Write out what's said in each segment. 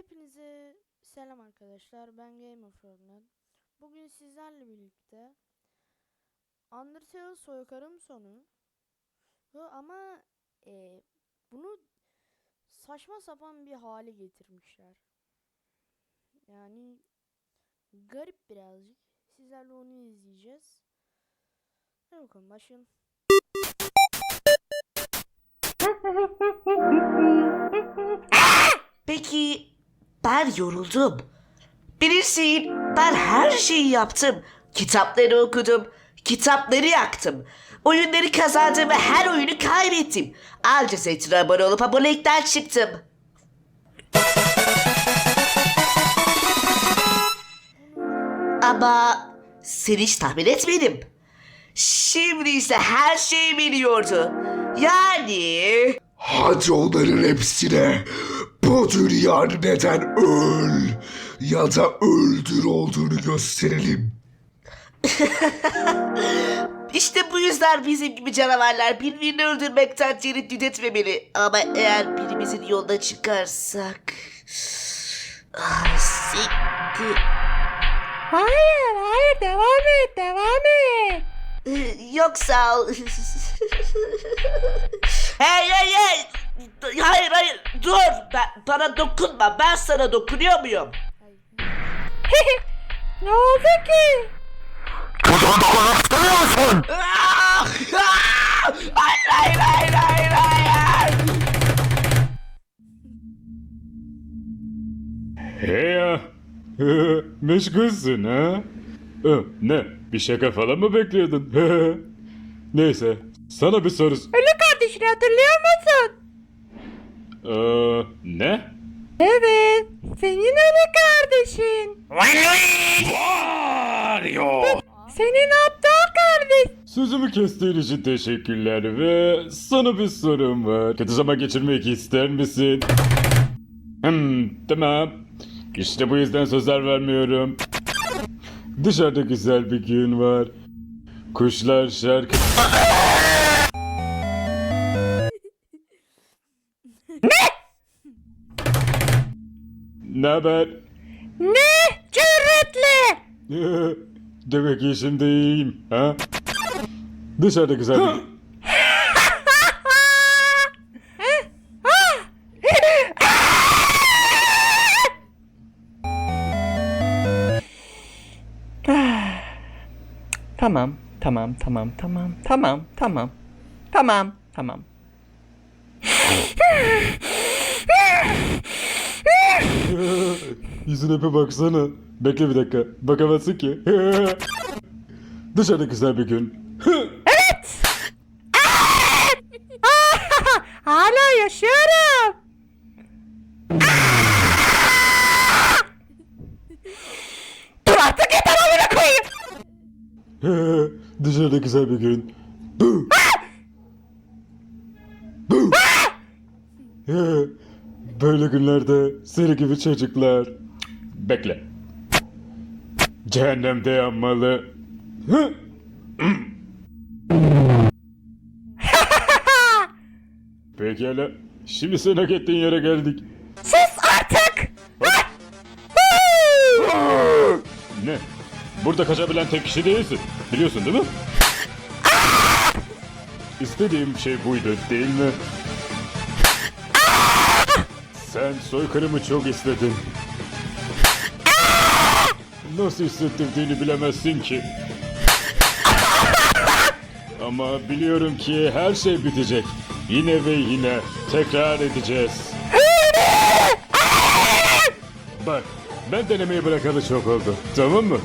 Hepinize selam arkadaşlar. Ben Game of Roland. Bugün sizlerle birlikte Undertale soykırım sonu ama e, bunu saçma sapan bir hale getirmişler. Yani garip birazcık. Sizlerle onu izleyeceğiz. Hadi bakalım başlayalım. Peki ben yoruldum. Bilirsin ben her şeyi yaptım. Kitapları okudum. Kitapları yaktım. Oyunları kazandım ve her oyunu kaybettim. Anca Zeytin'e abone olup abonelikten çıktım. Ama sen hiç tahmin etmedim. Şimdi ise her şeyi biliyordu. Yani... Hadi onların hepsine bu dünyanın neden öl ya da öldür olduğunu gösterelim. İşte bu yüzden bizim gibi canavarlar birbirini öldürmekten tereddüt etmemeli. Ama eğer birimizin yoluna çıkarsak... Ah, siktir. Hayır, hayır devam et, devam et. Yok sağ ol. hey hey hey! Hayır hayır dur! Ben, bana dokunma ben sana dokunuyor muyum? Ne oldu ki? Ah! Ah! Hayır hayır hayır hayır hayır! Hey ya. Meşgulsün ha? Ne? Bir şaka falan mı bekliyordun? Neyse. Sana bir soru... Ölü kardeşini hatırlıyor musun? Ee, ne? Evet, senin ölü kardeşin. Senin aptal kardeş. Sözümü kestiğin için teşekkürler ve sana bir sorum var. Kötü zaman geçirmek ister misin? Hmm, tamam. İşte bu yüzden sözler vermiyorum. Dışarıda güzel bir gün var. Kuşlar şarkı... haber? Ne? Cüretle. Demek ki şimdi iyiyim, ha? Dışarıda güzel bir... Tamam, tamam, tamam, tamam, tamam, tamam. Tamam, tamam. Yüzüne bir baksana. Bekle bir dakika. Bakamazsın ki. Dışarıda güzel bir gün. Hala yaşıyorum. Dur artık yeter amına koyayım. Dışarıda güzel bir gün. Böyle günlerde seni gibi çocuklar. Bekle. Cehennemde yanmalı. Pekala. Şimdi sen hak ettiğin yere geldik. Sus artık. Ne? Burada kaçabilen tek kişi değilsin. Biliyorsun değil mi? İstediğim şey buydu değil mi? Sen soykırımı çok istedin. Nasıl hissettirdiğini bilemezsin ki. Ama biliyorum ki her şey bitecek. Yine ve yine tekrar edeceğiz. Bak, ben denemeyi bırakalı çok oldu. Tamam mı?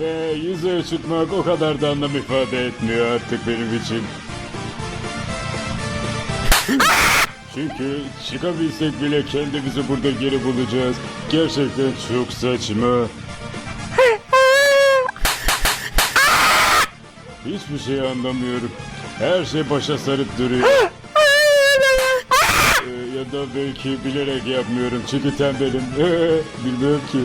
Ve yüzeye çıkmak o kadar da anlam ifade etmiyor artık benim için. Çünkü çıkabilsek bile kendimizi burada geri bulacağız. Gerçekten çok saçma. Hiçbir şey anlamıyorum. Her şey başa sarıp duruyor. Ee, ya da belki bilerek yapmıyorum çünkü tembelim. Bilmiyorum ki.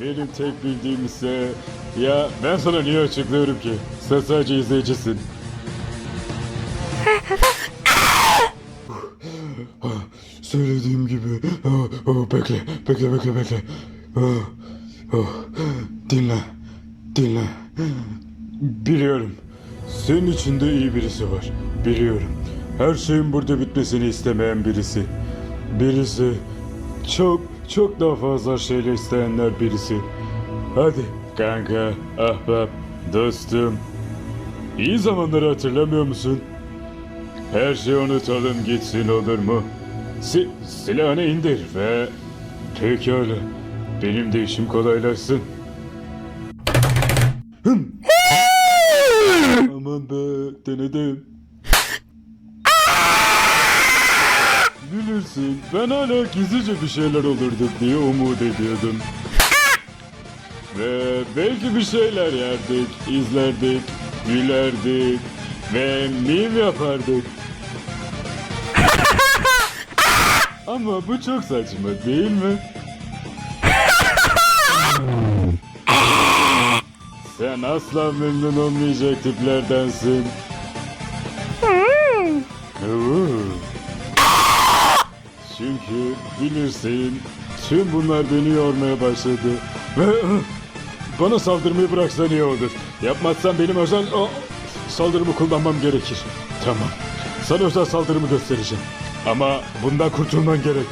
Benim tek bildiğim ise... Ya ben sana niye açıklıyorum ki? Sen sadece izleyicisin. Söylediğim gibi. Ah, ah, bekle, bekle, bekle, bekle. Ah, ah, dinle, dinle. Biliyorum. Senin içinde iyi birisi var. Biliyorum. Her şeyin burada bitmesini istemeyen birisi. Birisi çok çok daha fazla şeyler isteyenler birisi. Hadi kanka, ahbap, dostum. İyi zamanları hatırlamıyor musun? Her şeyi unutalım gitsin olur mu? Si silahını indir ve... Pekala. Benim de işim kolaylaşsın. Aman be denedim. Bilirsin ben hala gizlice bir şeyler olurduk diye umut ediyordum. Ve belki bir şeyler yerdik, izlerdik, gülerdik ve mim yapardık. Ama bu çok saçma değil mi? Sen asla memnun olmayacak tiplerdensin. Çünkü bilirsin tüm bunlar beni yormaya başladı. Ve bana saldırmayı bıraksan iyi olur. Yapmazsan benim özel o, saldırımı kullanmam gerekir. Tamam. Sana özel saldırımı göstereceğim. Ama bundan kurtulman gerek.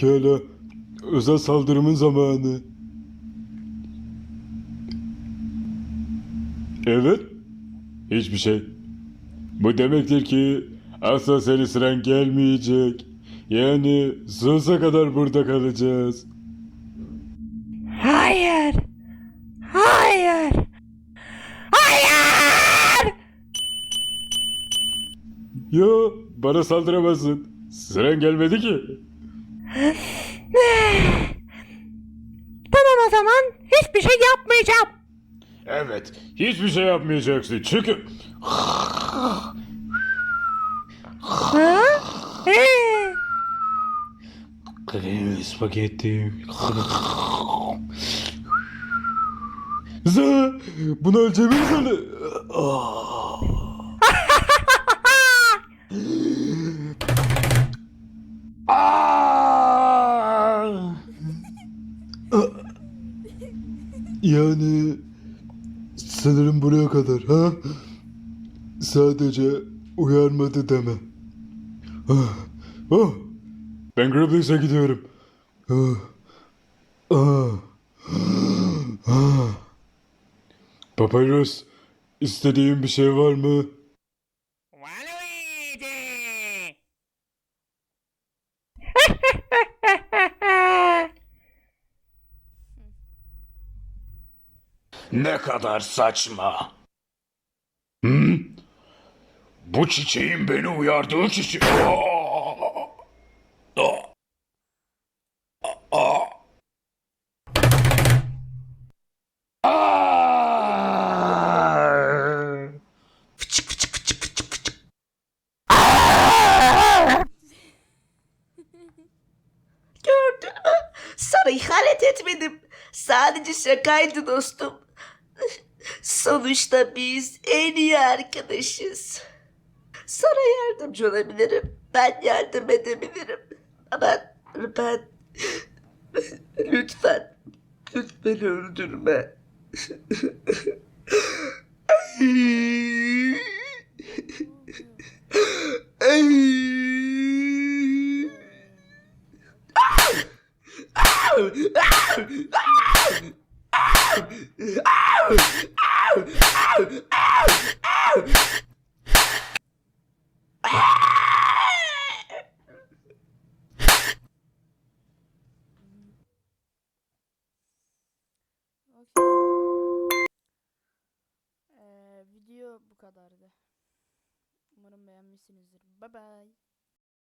Pekala. Özel saldırımın zamanı. Evet. Hiçbir şey. Bu demektir ki asla senin sıran gelmeyecek. Yani sonsuza kadar burada kalacağız. Hayır! Hayır! Hayır! Yo bana saldıramazsın. Sıran gelmedi ki. Tamam o zaman hiçbir şey yapmayacağım. Evet hiçbir şey yapmayacaksın çünkü... Ha? Ee, Kremi spagetti. Za, bunu ölçebilir misin? Yani sanırım buraya kadar ha? Sadece uyarmadı deme. Ah. Ben Grabbles'e gidiyorum. Ah, ah. Papyrus, istediğin bir şey var mı? Ne kadar saçma. Hı? Bu çiçeğin beni uyardığı çiçek. Gördün mü? Sana ihanet etmedim. Sadece şakaydı dostum. Sonuçta biz en iyi arkadaşız. Sana yardımcı olabilirim. Ben yardım edebilirim. Ama ben... Lütfen, lütfen öldürme. Beğenmişsinizdir. Bye bye.